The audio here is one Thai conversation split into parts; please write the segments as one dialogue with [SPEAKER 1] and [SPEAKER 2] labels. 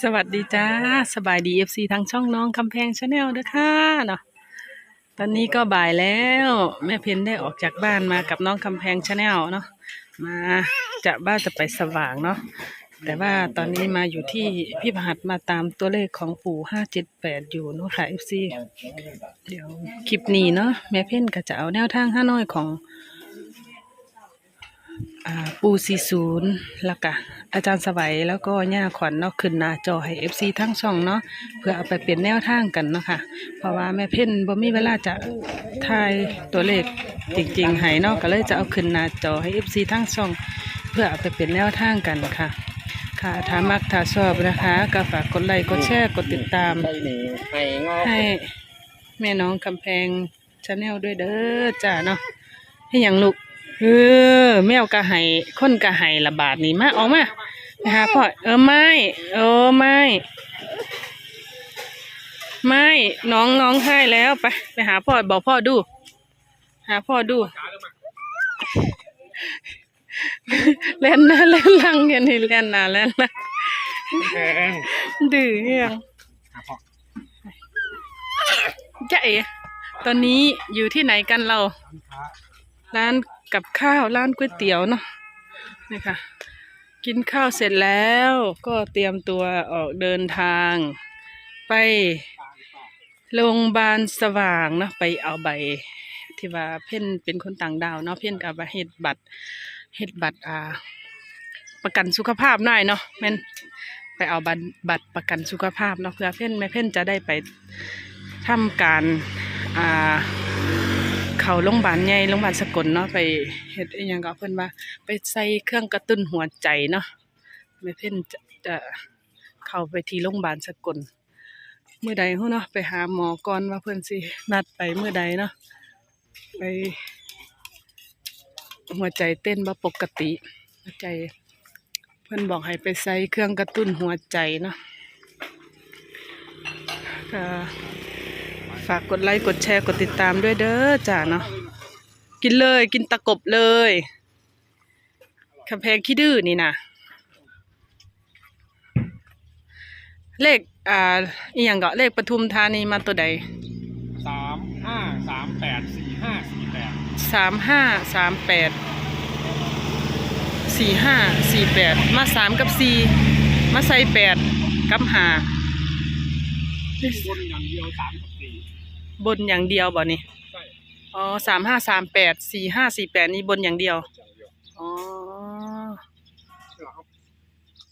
[SPEAKER 1] สวัสดีจ้าสบายดีเอฟซีทางช่องน้องคำแพงชาแนลด้วยค่ะเนาะตอนนี้ก็บ่ายแล้ว แม่เพนได้ออกจากบ้านมากับน้องคำแพงชาแนลเนาะมาจะบ้านจะไปสว่างเนาะแต่ว่าตอนนี้มาอยู่ที่พี่พหัสมาตามตัวเลขของปู่ห้าเจ็ดแปดอยู่เนาะค่ะเอฟซีเดี๋ยวคลิปนี้เนาะแม่เพนก็จะเอาแนวทางห้าน้อยของ ปูซีศูนย์แล้วก็อาจารย์สวัยแล้วก็ย่าขวัญเนาะขึ้นหน้าจอให้ FC ทั้งช่องเนาะเพื่อเอาไปเปลี่ยนแนวทางกันเนาะค่ะ เพราะว่าแม่เพ่นบ่มีเวลาจะทายตัวเลขจริงๆให้เนาะก็เลยจะเอาขึ้นหน้าจอให้ FC ทั้งช่อง เพื่อเอาไปเปลี่ยนแนวทางกันค่ะ ค่ะถ้ามักถ้าชอบนะคะก็ฝากกดไลค์กดแชร์กดติดตาม
[SPEAKER 2] ให้
[SPEAKER 1] แม่น้องกำแพงชาแนลด้วยเด้อจ้าเนาะให้หยังลูก เออแมวกะไห้คนกะไห้ละบาทนี่มาออกมาไปหาพ่อเออไม่เออไม่ไม่น้องน้องให้แล้วไปไปหาพ่อบอกพ่อดู หาพ่อดูเล่นหน้าเล่นหลังอย่างนี้เล่นหน้าเล่นหลัง
[SPEAKER 2] แพง
[SPEAKER 1] ดื้อเฮียง
[SPEAKER 2] หาพ่อ
[SPEAKER 1] จ๊ะเอ๋ตอนนี้อยู่ที่ไหนกันเราร้าน กับข้าวร้านก๋วยเตี๋ยวเนาะนี่ค่ะ กินข้าวเสร็จแล้วก็เตรียมตัวออกเดินทาง ไปโรงพยาบาลสว่างเนาะไปเอาใบ ที่ว่าเพ่นเป็นคนต่างดาวเนาะเพ่นกับเฮ็ดบัตรเฮ็ดบัตรอ่า ประกันสุขภาพหน่อยเนาะแม่นไปเอาบัตรบัตรประกันสุขภาพเนาะเพื่อเพ่นแม่เพ่นจะได้ไปทำการอ่า เขาโรงพยาบาลใหญ่โรงพยาบาลสกลเนาะไปเฮ็ดอหยังก็เพิ่นว่า ไปใส่เครื่องกระตุ้นหัวใจเนาะแม่เพิ่นจะจะเข้าไปที่โรงพยาบาลสกลมื้อใดฮู้เนาะไปหาหมอก่อนว่าเพิ่นสินัดไปเมื้อใดเนาะไป หัวใจเต้นบ่ปกติ หัวใจ เพิ่นบอกให้ไปใส่เครื่องกระตุ้นหัวใจเนาะก็ ฝากกดไลค์กดแชร์กดติดตามด้วยเด้อจ้าเนาะกินเลยกินตะกบเลยคำแพงขี้ดื้อนี่นะเลขอ่าอีหยังก็เลขปทุมธานีมาตัวใด
[SPEAKER 2] สามห้าสามแปดสี่ห้าสี่แปด
[SPEAKER 1] สามห้าสามแปดสี่ห้าสี่แปดมาสามกับสี่มาใส่แปดกับห้า
[SPEAKER 2] บนอย่างเดียวสามกับสี่
[SPEAKER 1] บนอย่างเดียวบ่นี่
[SPEAKER 2] ใช่
[SPEAKER 1] อ๋อสามห้าสามแปดสี่ห้าสี่แปดนี่บนอย่างเดียว
[SPEAKER 2] อย่างเดียว
[SPEAKER 1] อ๋อ
[SPEAKER 2] เหรอครับ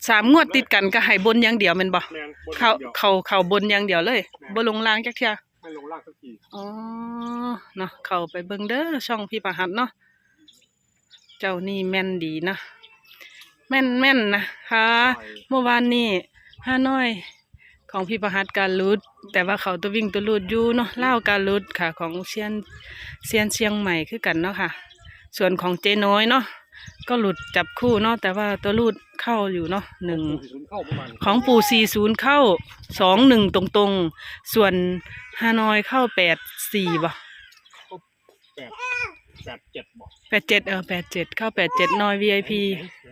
[SPEAKER 1] สามงวดติดกันก็ให้บนอย่างเดียวแมันบ่
[SPEAKER 2] แมนบน
[SPEAKER 1] เขา
[SPEAKER 2] อย่างเดียว
[SPEAKER 1] เขาเขาบนอย่างเดียวเลยบ่ลงล่างจักเที่ย
[SPEAKER 2] ไม่ลงล่างสักที
[SPEAKER 1] อ๋อเนาะเข้าไปเบิ่งเด้อช่องพี่ประหัตเนาะเจ้านี่แม่นดีนะแม่นแม่นนะคะเมื่อวานนี้ห้าน้อย ของพี่ประหัตการลุดแต่ว่าเขาตัววิ่งตัวลุดอยู่เนาะเล่าวการลุดค่ะ ของเซียนเซียนเชียงใหม่คือกันเนาะค่ะ ส่วนของเจน้อยเนาะก็หลุดจับคู่เนาะแต่ว่าตัวลุดเข้าอยู่เนาะหนึ่ง
[SPEAKER 2] ศูนย์เข้าประมาณ
[SPEAKER 1] ของปู่สี่ศูนย์เข้าสองหนึ่งตรงๆ ส่วนฮานอยเข้าแปดสี่บ่
[SPEAKER 2] แปดแปดเจ็ดบอก
[SPEAKER 1] แปดเจ็ดเออแปดเจ็ดเข้าแปดเจ็ดนอย VIP
[SPEAKER 2] ไหน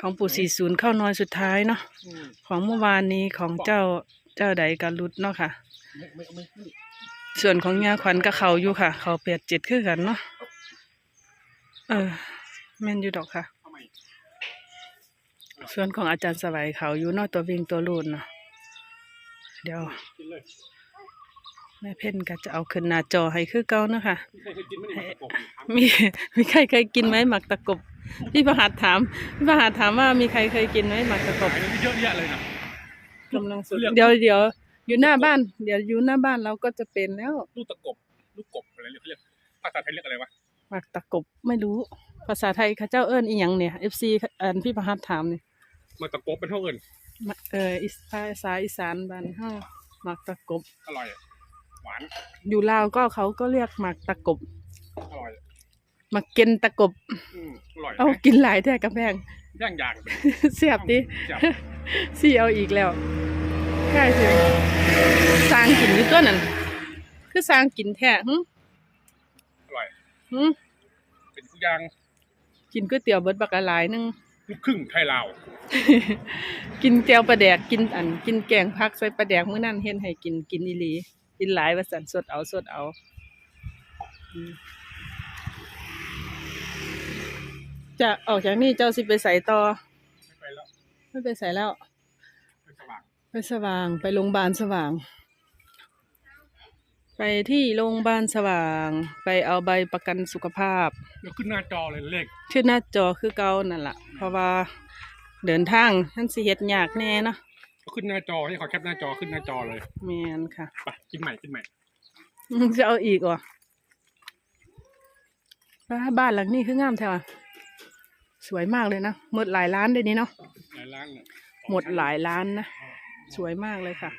[SPEAKER 1] ของปู่สี่ศูนย์เข้านอยสุดท้ายเนาะ
[SPEAKER 2] อืม
[SPEAKER 1] ของเมื่อวานนี้ของเจ้าเจ้าใดกันรุดเนาะค่ะ
[SPEAKER 2] ไม่ไม่ไม่ไม่
[SPEAKER 1] ส่วนของยาขวัญก็เขาอยู่ค่ะ เขาแปดเจ็ดคือกันเนาะเออแม่นอยู่ดอกค่ะ
[SPEAKER 2] ทำไม
[SPEAKER 1] ส่วนของอาจารย์สวัยเขาอยู่เนอกตัววิ่งตัวลูนเนาะเดี๋ยว
[SPEAKER 2] กินเลย
[SPEAKER 1] แม่เพ่นก็จะเอาขึ้นหน้าจอให้คือเก่าเนาะค่ะ
[SPEAKER 2] ไม่เคยกินไม่ได้มาตะกบอยู่ครับ
[SPEAKER 1] มีมีใครเคยกินไหมหมักตะกบพี่ประหัตถามพี่ประหัตถามว่ามีใครเคยกินไหมหมักตะกบ
[SPEAKER 2] ขายเยอะแยะเลยนะ
[SPEAKER 1] กำลังสุด
[SPEAKER 2] เรียก
[SPEAKER 1] เดี๋ยวเดี๋ยวอยู่หน้าบ้าน เดี๋ยวอยู่หน้าบ้านเราก็จะเป็นแล้ว
[SPEAKER 2] ลูกตะกบลูกกบอะไรเรียกเขาเรียกภาษาไทยเรียกอะไรวะ
[SPEAKER 1] หมักตะกบไม่รู้ ภาษาไทยเข้าเจ้าเอิญอีหยังเนี่ย FC อันพี่ประหัตถามเนี่ย
[SPEAKER 2] มาตะกบเป็นเท่าเงิน
[SPEAKER 1] มาเอออีสภาษาอีสานบ้านเฮาหมักตะกบ
[SPEAKER 2] อร่อยอะ หวาน
[SPEAKER 1] อยู่ลาวก็เขาก็เรียกหมักตะกบ
[SPEAKER 2] อร่อยอะ
[SPEAKER 1] หมักเกนตะกบ
[SPEAKER 2] อืมอร่อย
[SPEAKER 1] เอากินหลายแท้กระแพง
[SPEAKER 2] ย่างยาง
[SPEAKER 1] เสียบดิ
[SPEAKER 2] จับ
[SPEAKER 1] สี่เอาอีกแล้วใช่สิสร้างกินอยู่ตัวนั้น คือสร้างกินแท้หึ
[SPEAKER 2] อร่อย
[SPEAKER 1] หึ
[SPEAKER 2] เป็นทุกอย่าง
[SPEAKER 1] กินก๋วยเตี๋ยวเบิดบักละหลายหนึง
[SPEAKER 2] ลูกครึ่งไทยลาว
[SPEAKER 1] กินแจวปลาแดก กินอัน กินแกงผักใส่ปลาแดกมื้อนั้นเฮ็ดให้กินกินอีหลี กินหลายว่าซั่นสดเอาสดเอาอืมจะออกจากนี่เจ้าสิไปใส่ต่อ
[SPEAKER 2] ไม่ไปแล้ว
[SPEAKER 1] ไม่ไปใส่แล้ว
[SPEAKER 2] ไปสว่าง
[SPEAKER 1] ไปสว่างไปโรงพยาบาลสว่าง ไปที่โรงพยาบาลสว่าง ไปเอาใบประกันสุขภาพ
[SPEAKER 2] เดี๋ยวขึ้นหน้าจอเลยเลข
[SPEAKER 1] ขึ้นหน้าจอคือเก่านั่นล่ะเพราะว่าเดินทางนั่นสิเฮ็ดยากแน่เนาะ
[SPEAKER 2] ขึ้นหน้าจอให้เขาแคปหน้าจอขึ้นหน้าจอเลย
[SPEAKER 1] แม่นค่ะ
[SPEAKER 2] ไปกินใหม่กินใหม่
[SPEAKER 1] จะเอาอีกเหรอบ้าบ้านหลังนี้คืองามแท้ว่ะสวยมากเลยนะหมดหลายล้านเลยนี่เนาะ
[SPEAKER 2] หลายร้านเนี่ย
[SPEAKER 1] หมดหลายล้านนะสวยมากเลยค่ะ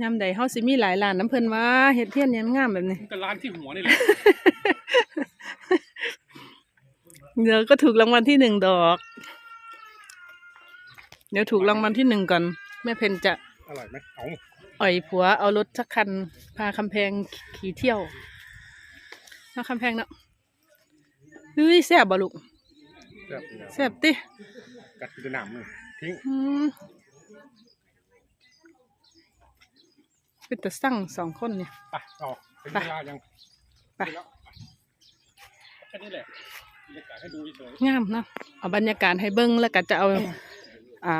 [SPEAKER 1] ยามใดเฮาสิมีหลายล้านน้ำเพิ่นว่าเฮ็ดเทียนยังงามแบบนี้
[SPEAKER 2] มันก็ร้านที่หัวนี่แหละ
[SPEAKER 1] เดี๋ยวก็ถูกรางวัลที่หนึ่งดอก เดี๋ยวถูกรางวัลที่หนึ่งก่อน แม่เพนจะ
[SPEAKER 2] อร่อยไหมเอา
[SPEAKER 1] อ่อยผัวเอารถสักคัน พาคำแพงขี่เที่ยวเนาะคำแพงเนาะเฮ้ยแซ่บบ่ลูก
[SPEAKER 2] แซ่บอยู่แล้ว
[SPEAKER 1] แซ่บติ
[SPEAKER 2] กัดกินแต่หนามเลยทิ้ง
[SPEAKER 1] อืมเป็นแต่สั่งสองคนเนี่ย
[SPEAKER 2] ไปต่อเป็น
[SPEAKER 1] ไป
[SPEAKER 2] เวลายัง
[SPEAKER 1] ไป
[SPEAKER 2] แล้วแค่นี้แหละบรรยากาศให้ดูเฉย
[SPEAKER 1] งามเนาะเอาบรรยากาศให้เบิ้งแล้วก็จะเอา อ่า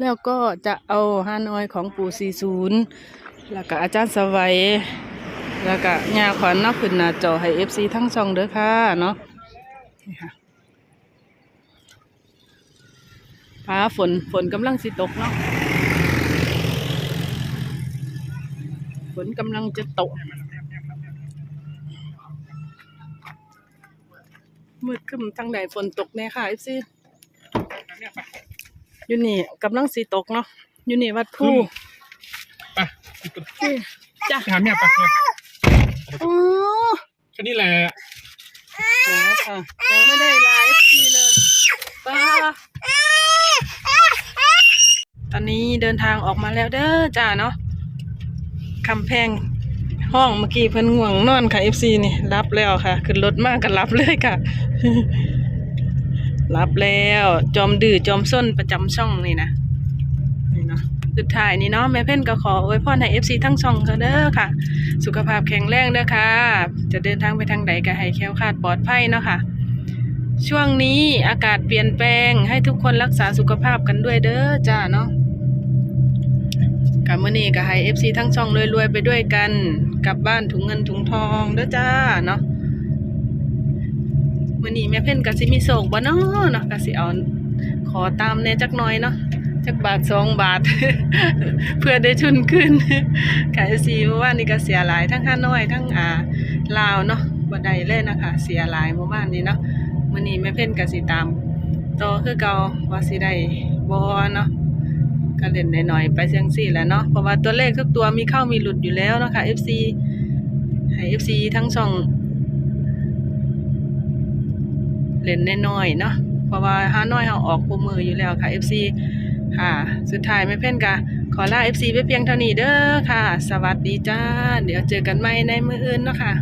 [SPEAKER 1] แล้วก็จะเอาฮานอยของปู่ซีศูนย์แล้วก็อาจารย์สวัยแล้วก็ยาขวัญนักขึ้นหน้าจอให้เอฟซีทั้งช่องเด้อค่ะเนาะนี่ค่ะฟ้าฝนฝนกำลังสิตกเนาะฝนกำลังจะตกมืดครึ้มทั้งใดฝนตกแน่ค่ะเอฟซี อยู่นี่กำลังสีตกเนาะอยู่นี่วัดผู้
[SPEAKER 2] ไป
[SPEAKER 1] จ้ะ
[SPEAKER 2] ไปหาเมียไปเนี่ย
[SPEAKER 1] โอ้
[SPEAKER 2] แค่นี้แหละ
[SPEAKER 1] โหค่ะยังไม่ได้ไลฟ์ทีเลยป้าตอนนี้เดินทางออกมาแล้วเด้อจ้าเนาะคำแพงห้องเมื่อกี้เพิ่นง่วงนอนค่ะ FC นี่รับแล้วค่ะ ขึ้นรถมากก็รับเลยค่ะ รับแล้ว จอมดื้อจอมส้นประจำช่องนี่นะนี่เนาะสุดท้ายนี่เนาะแม่เพ่นก็ขออวยพรให้ FC ทั้งช่องเขาเด้อค่ะ สุขภาพแข็งแรงเด้อค่ะ จะเดินทางไปทางใดก็ให้แค้วคาดปลอดภัยเนาะค่ะ ช่วงนี้อากาศเปลี่ยนแปลงให้ทุกคนรักษาสุขภาพกันด้วยเด้อจ้าเนาะกับมื้อนี้ก็ให้ FC ทั้งช่องรวยๆไปด้วยกัน กลับบ้านถุงเงินถุงทองเด้อจ้าเนาะ มื้อนี้แม่เพ่นก็สิมีโศกบ่เนาะเนาะก็สิเอาขอตามแน่จักหน่อยเนาะจักบาทสองบาท เพื่อได้ทุนขึ้นกายซีเมื่อวานนี้ก็เสียหลายทั้งห้าน้อยทั้งอ่าลาวเนาะบ่ไดเลยนนะคะ เสียหลายเมื่อวานนี้เนาะมื้อนี้แม่เพ่นก็สิตามโตคือเกาว่าสิได้บ่เนาะก็เล่นหน่อยๆไปเสียงซี่แหล้วเนาะเพราะว่าตัวเลขทุกตัวมีเข้ามีหลุดอยู่แล้วเนาะค่ะ FC ให้ FC ทั้งช่อง เล่นน้อยๆเนาะเพราะว่าห้าน้อยเขาออกคู่มืออยู่แล้วค่ะ FC ค่ะ สุดท้ายไม่เพ่นกะขอลา FC ไปเพียงเท่านี้เด้อค่ะ สวัสดีจ้า เดี๋ยวเจอกันใหม่ในมืออื่นเนาะค่ะ